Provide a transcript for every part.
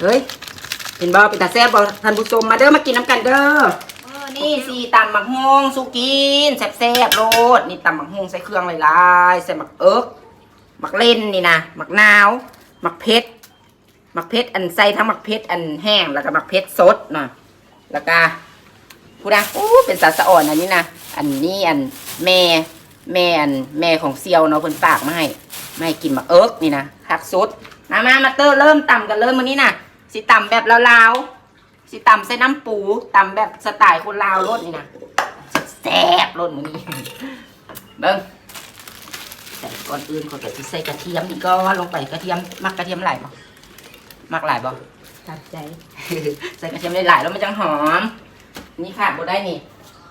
เฮ้ยเห็นบ่เป็นตาแซ่บบ่ท่านผู้ชมมาเด้อมากินน้ำกันเด้อเออนี่สิตำหมักฮงสุกินแซ่บๆโลดนี่ตำหมักฮงใส่เครื่องหลายๆใส่หมักเอิ๊กหมักเล่นนี่นะหมักนาวหมักเพชรหมักเพชรอันใส่ทั้งหมักเพชรอันแห้งแล้วก็หมักเพชรสดเนาะแล้วก็ผู้นะอู้เป็นสาสะอ่อนอันนี้นะอันนี้อันแม่แม่อันแม่ของเซียวเนาะเพิ่นฝากมาให้มาให้กินหมักเอิ๊กนี่นะคักสด มามามาเตอร์เริ่มต่ำกันเริ่มวันนี้น่ะสิต่ำแบบลาวๆสิต่ำใส่น้ำปูต่ำแบบสไตล์คนลาวรสนี่นะแซ่บรสมื้อนี้เบิ้งแต่ก่อนอื่นคนก็สิใส่กระเทียมนี่ก็ลงไปกระเทียมมักกระเทียมหลายบ่มักหลายบ่ตัดใจใส่กระเทียมหลายๆแล้วมันจังหอม นี่ค่ะบ่ได้นี่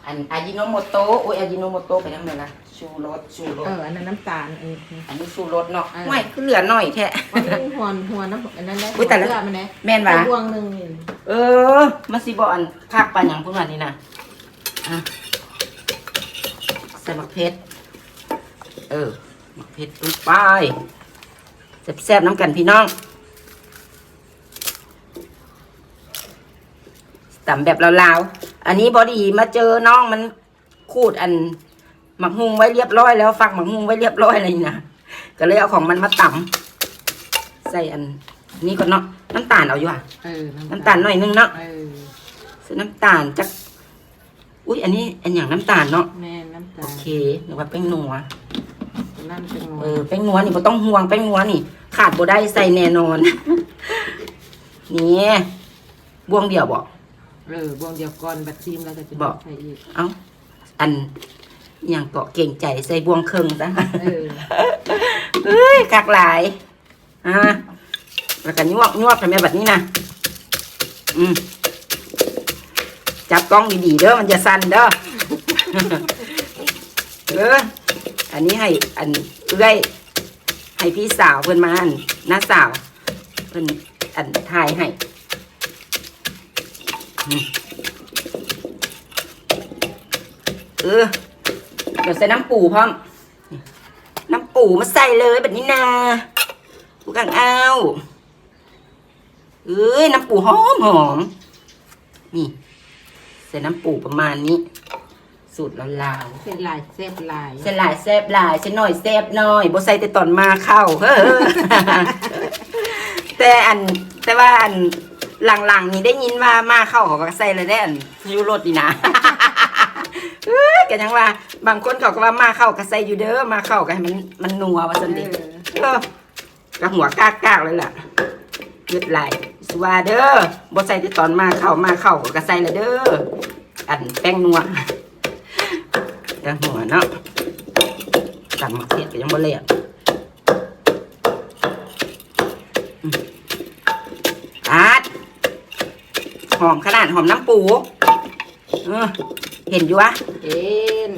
อันอายิโนโมโตะโอ้ยอายิโนโมโตะไปทางไหนล่ะ ชูรสชูรเอสออันนั้นน้ำตาลเอออันนี้ชูรสเนาะเออไม่คือเหลือหน่อยแท้วันนี้หัวหัวน้ำอันนั้นได้อุ๊ยแต่ละ เลือดมันนะแม่นวะบวงหนึ่งนี่เออมันสิบอันคักปานหยังพุ่นว่านี่นะอะใส่หมักเพชรเออหมักเพชรลงไปแซ่บๆน้ำกันพี่น้องตำแบบลาวๆอันนี้พอดีมาเจอน้องมันขูดอัน หมักฮุงไว้เรียบร้อยแล้วฝักหมักฮุงไว้เรียบร้อยอะไรนี่นะก็เลยเอาของมันมาตำใส่อันนี้ก่อนเนาะน้ำตาลเอาอยู่อะเออน้ำตาลหน่อยนึงเนาะเออซื้อน้ำตาลจักอุ้ยอันนี้อันอย่างน้ำตาลเนาะแม่น้ำตาโอลเคหรือว่าแป้งนัวนั่นเป็นหัวเออแป้งนัวนี่บ่ต้องห่วงแป้งนัวนี่ ขาดบ่ได้ใส่แน่นอนนี่บวงเดียวบ่เออบวงเดียวก่อนบัดซีมแล้วก็จะบอกใส่อีกเอ้าอัน อหย่างเกาะเก่งใจใส่บวงครึ่งซะเออเอ้ยคักหลายอ่าแล้วก็ยวกยวกทำไมแบบนี้นะอืมจับกล้องดีๆเด้อมันจะสั่นเด้อเอออันนี้ให้อันเอื้อยให้พี่สาวเพื่อนมาอันน้าสาวเพื่อนอันทายให้อืมเออเดี๋ยวใส่น้ำปูพร้อมน้ำปูมาใส่เลยแบบนี้นะกูกังเอาเอ้ยน้ำปูหอมหอมนี่ใส่น้ำปูประมาณนี้ สูตรลาวๆเป็นลายแซ่บลายเส้นหลายแซบหลายเส้นหน่อยแซบหน่อยบ่ใส่แต่ตอนมาเข้าเฮ้อ แต่อันแต่ว่าอันหลังๆ นี่ได้ยินว่ามาเข้าเขาก็ใส่เลยได้อันยูโรดดีนะเอ้ย ก็ยังว่า บางคนเขาก็ว่ามาเข้าก็ใส่อยู่เด้อมาเข้าก็ให้มันมันนัวว่าซั่นดิเออเออก็หัวกากากๆเลยล่ะเลือดไหลสวาเด้อบ่ใส่แต่ตอนมาเข้ามาเข้าก็ใส่เลยเด้ออันแป้งนัวแต่หัวเนาะตำมะเขือก็ยังบ่เละอืมอาดหอมขนาดหอมน้ำปูเออ เห็นอยู่วะเอ็น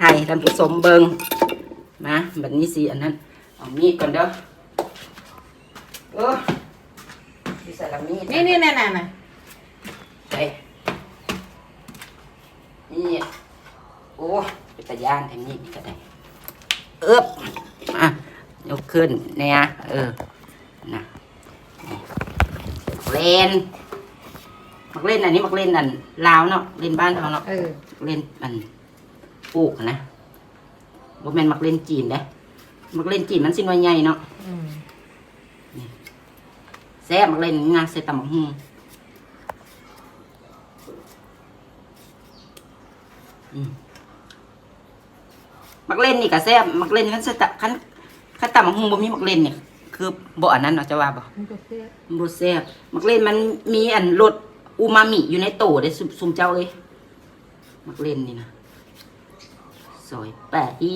ให้ท่านผู้ชมเบิงมาแบบนี้สิอันนั้นเอามีดก่อนเด้อเออสิใส่ละมีดนี่นี่นี่นี่นี่ไปนี่โอ้เป็นตะยานแถมนี้ก็ได้เอ๊บอะยกขึ้นเนี่ยเออนะนี่มักเล่น มักเล่นอันนี้มักเล่นอันลาวเนาะเล่นบ้านเขาเนาะเออ เล่นอันปลูกนะบ่แม่นมักเล่นจีนเด้มักเล่นจีนมันสิหน่วยใหญ่เนาะอืมแซ่บมักเล่นงานใส่ตำบักหุ่งอืมมักเล่นนี่ก็แซ่บมักเล่นคันใส่ตะคันคันตำบักหุ่งบ่มีมักเล่นเนี่ยคือบ่อันนั้นเนาะจะว่าบ่มันก็แซ่บมันบ่แซ่บมักเล่นมันมีอันรส อูมามิอยู่ในโตได้ซุซุมเจ้าเอ้ยมักเล่นนี่นะซอยแปะอี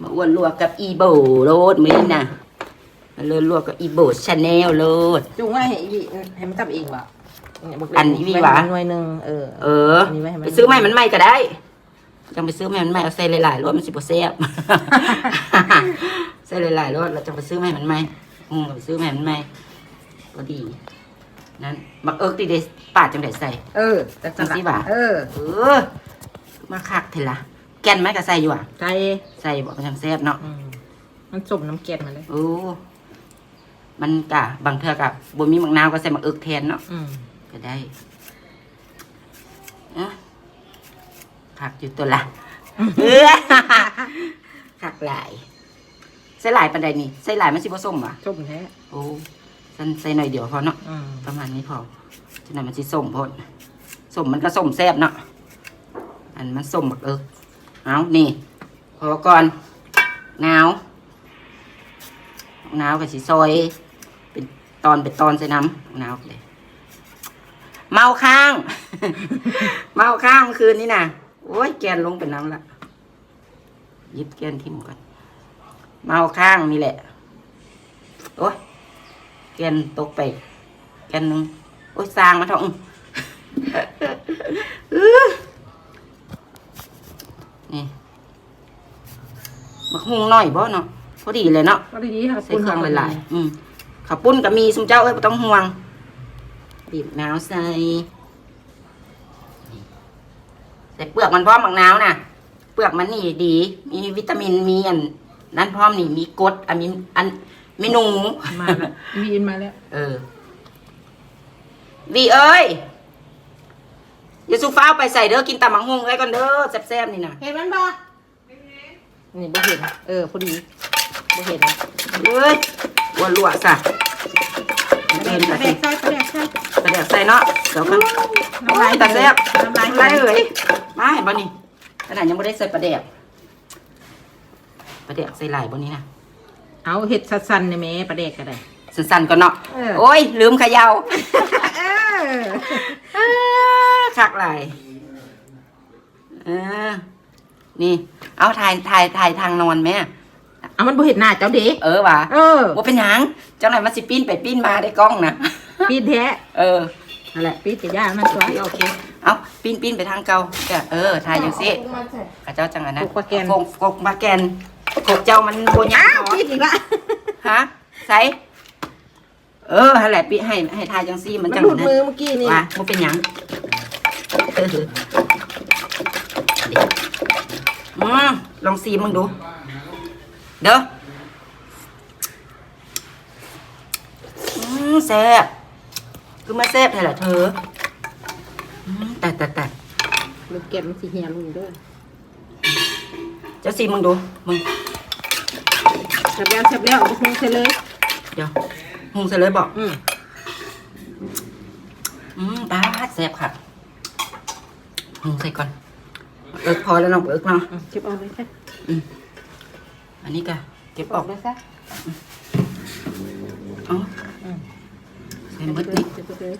มาอ้วนลวกกับอีโบโรดมื้อนี้นะมาเลิศลวกกับอีโบชาแนลโรดจุงว่าให้อีให้มันตับเองวะอันอีวีวะหน่วยหนึ่งเออ เออไปซื้อใหม่มันใหม่ก็ได้จังไปซื้อใหม่มันใหม่เอาใส่หลายๆรสมันสิบ่แซ่บใส่หลายๆรสแล้วจังไปซื้อใหม่มันใหม่อืมไปซื้อใหม่มันใหม่ก็ดี นั่นมักเอิกตีเดสปาดจังไดใส่เออแต่จังสิวะเออ เออ มาคักเถอะละแก่นไหมก็ใส่อยู่อะ ใจใส่บอกมันจังแซ่บเนาะอืมมันสมน้ำเกล็ดมาเลย โอ้มันกะบางเทื่อกับบนมีมักนาวก็ใส่มักเอิกแทนเนาะอืมก็ได้อะผักอยู่ตัวละเออผักหลายใส่หลายปันใดนี่ใส่หลายมันสิผสมอะส้มแท้ โอ้ ใส่ใส่หน่อยเดียวพอเนาะอืมประมาณนี้พอฉะนั้นมันสิส้มพดส้มมันก็ส้มแซ่บเนาะอันมันส้มบักเอิกเอานี่พอก่อนนาวหนาวกับสีซอย เป็นตอนเป็นตอนใส่น้ำหนาวเลยเมาข้าง เมาข้างเมื่อคืนนี้น่ะ โอ้ยแกนลงเป็นน้ำละหยิบแกนทิ่มก่อน เมาข้างนี่แหละ โอ้ย แกนตกไป แกนหนึงโอ้ยสร้างมาท้องอื้อนี่มักฮุงน้อยบ่เนาะพอดีเลยเนาะก็ดีๆค่ะใส่เครื่องหลายๆอืมข้าวปุ้นก็มีซุมเจ้าเอ้ยไม่ต้องห่วงบีบมะนาวใส่ใส่เปลือกมันพร้อมมักนาวน่ะ เปลือกมันนี่ดี มีวิตามินมีอันนั่นพร้อมนี่มีกรดอันมีอัน มีหนูๆมาแล้ววีนมาแล้ว เออ วีเอ้ยอย่าสูฟ้าวไปใส่เด้อกินตำมังฮงไว้ก่อนเด้อแซ่บๆนี่นะเห็นมันบ่นี่บ่เห็น เออพอดีบ่เห็นเอ้ยวัวลวกซะไม่เห็นปแต่ลาแดสิกใส่ปลาแดกใส่ประเดี๋ยวใส่เนาะเดี๋ยวกันน้ำลายแต่แซ่บน้ำลายไรเอ่ยมาเห็นบ่นี่ขนาดยังไม่ได้ใส่ปลาแดกปลาแดกใส่หลายบ่นี้นะ เอาเห็ดสันๆนี่แม่ปลาแดกก็ได้สั้นๆก่อนเนาะเออ โอ้ย ลืมเขยาวเออเออคักหลายเออ นี่ เอาถ่ายถ่ายถ่ายทางนอนแม่เอามันบ่เห็นหน้าเจ้าเด็กเออว่ะเออว่าเป็นหยังเจ้าหน่อยมันสิปิ้นไปปิ้นมาได้กล้องนะปีนแท้เออ นั่นแหละปีนกับย่ามันตัวโอเคโอเค เอาปิ้นปิ้นไปทางเก่าจ้ะเออ ถ่ายอย่างสิข้าเจ้าจังอันนั้นกกปลาแกนกกกกมาแกน กกเจ้ามันโบยาอ้าวหรอปีนอีกละฮะใส่เออนั่นแหละปิ้นให้ให้ทายจังซี่มันมันจังหลุดนั้นมือเมื่อกี้นี่ว่าบ่เป็นหยังเอออืมลองซีมึงดู เด้ออืมแซ่บคือมาแซ่บแท้ล่ะเธออืมแต่แต่แต่ลูกเก็บมันสิเหี่ยลุงด้วย เจ้าซีมึงดูมึง แซ่บแล้วแซ่บแล้วเอาไปคงใส่เลย เดี๋ยวหุงเสร็จเลยบอกอืมอืมตาดแซ่บค่ะหุงใส่ก่อนเอิกพอแล้วเน้องเอิกเนาะอืมเก็บเอาเลยค่ะอันนี้ก็เก็บออออกกเลยซะเอ๋ออืมใส่หมดนี่เก็บไปเลย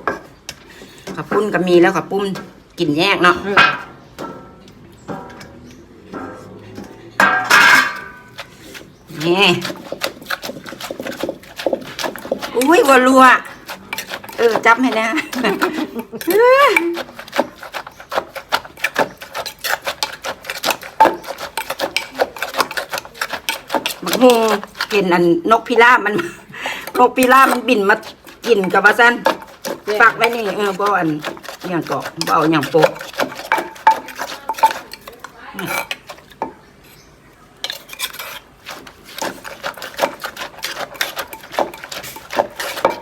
ขับปุ้นก็มีแล้วขับปุ้นกินแยกเนาะเออ นี่อุ้ยวัวรัว เออ จับให้นะมันฮูกินอันนกพิราบมัน นกพิราบมันบินมากินกับว่าซันฝากไว้นี่ เออบ่อันอย่างเกาะบ่เอาอย่างโปะ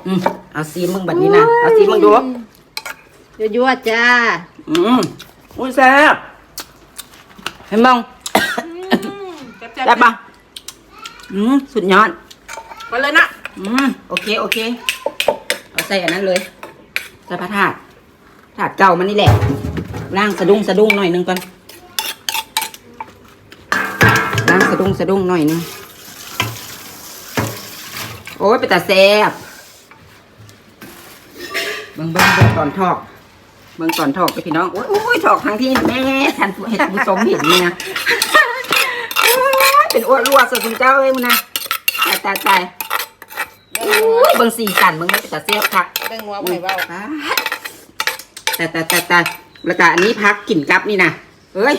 อืมเอาซีมึงบัดนี้นะ เอาซีมึงดู ยั่วๆจ้า อืมอุ้ยแซ่บเห็นบ้างแซ่บแซ่บปะอืมสุดยอด ไปเลยนะอืมโอเค โอเค เอาใส่อันนั้นเลยใส่พระถาดถาดเก่ามันนี่แหละล่างสะดุ้งสะดุ้งหน่อยหนึงก่อนล่างสะดุ้งสะดุ้งหน่อยหนึงโอ้ยไปแต่แซ่บ เบิ่งเบิ่งเบิ่งตอนทอก เบิ่งตอนทอกไปพี่น้องโอ้ยโอ้ยทอกทั้งที่แม่ทันผู้เห็ดผู้ชมเห็นนี่นะโอ้ยเป็นอ้วนรัวสุดคุณเจ้าเอ้ยมึงนะตายตายตายโอ้ยเบิ่งสีสันเบิ่งไม่เป็นตาเสียบคักเรื่องหัวไผ่เบาแต่แต่แต่แต่แล้วก็อันนี้พักกลิ่นกับนี่นะเอ้ย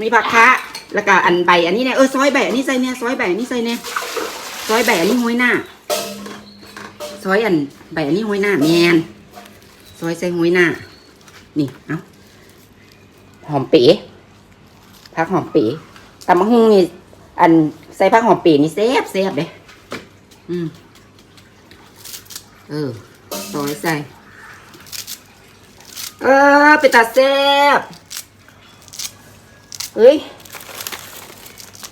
มีผักคะแล้วก็อันใบอันนี้เนี่ยเออซอยใบอันนี้ใส่เนี่ยซอยใบอันนี้ใส่เนี่ยซอยใบอันนี้ห้อยหน้าซอยอันใบอันนี้ห้อยหน้าแมน ซอยใส่ห้อยหน้า นี่ เอาหอมเป๋พักหอมเป๋ตำมะฮุ่งนี่ อันใส่พักหอมเป๋นี่แซ่บแซ่บเลยอืม เออต่อยใส่ เออ ไปตัดแซ่บเฮ้ย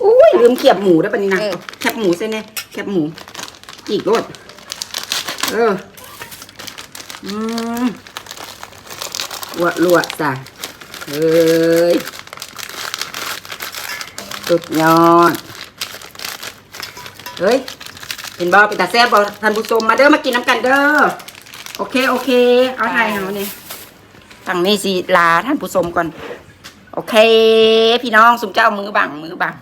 อุ้ยลืมเขียบหมูได้ปะนี่นะเออแคบหมูใช่ไหมแคบหมูอีกรสเออ อืมลวดลวดจ้ะเฮ้ยสุดยอด เฮ้ยเห็นบอเป็นตาแซ่บบอท่านผู้ชมมาเด้อมากินน้ำกันเด้อ โอเคโอเค เอาไทยเอาเนี่ยฝั่งนี้สิลาท่านผู้ชมก่อน โอเค พี่น้องสุมเจ้ามือบังมือบัง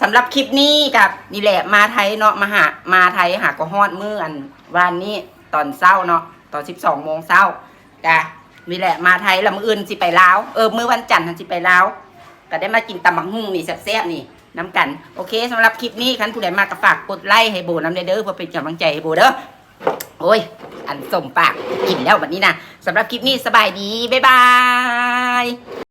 สำหรับคลิปนี้กับนี่แหละมาไทยเนาะมาหามาไทยหากระฮอดเมืออันวันนี้ ตอนเช้าเนาะตอนสิบสองโมงเช้ากะนี่แหละมาไทยแล้วมืออื่นสิไปลาวเออมือวันจันทร์ทันสิไปลาวก็ได้มากินตำบักหุ่งนี่แซ่บๆนี่น้ำกัน โอเคสำหรับคลิปนี้คันผู้ใดมากก็ฝากกดไลค์ให้โบน้ำเด้อเพื่อเป็นกำลังใจให้โบเด้อโอ้ย อันสมปากกินแล้วแบบนี้นะสำหรับคลิปนี้สบายดี บ๊ายบาย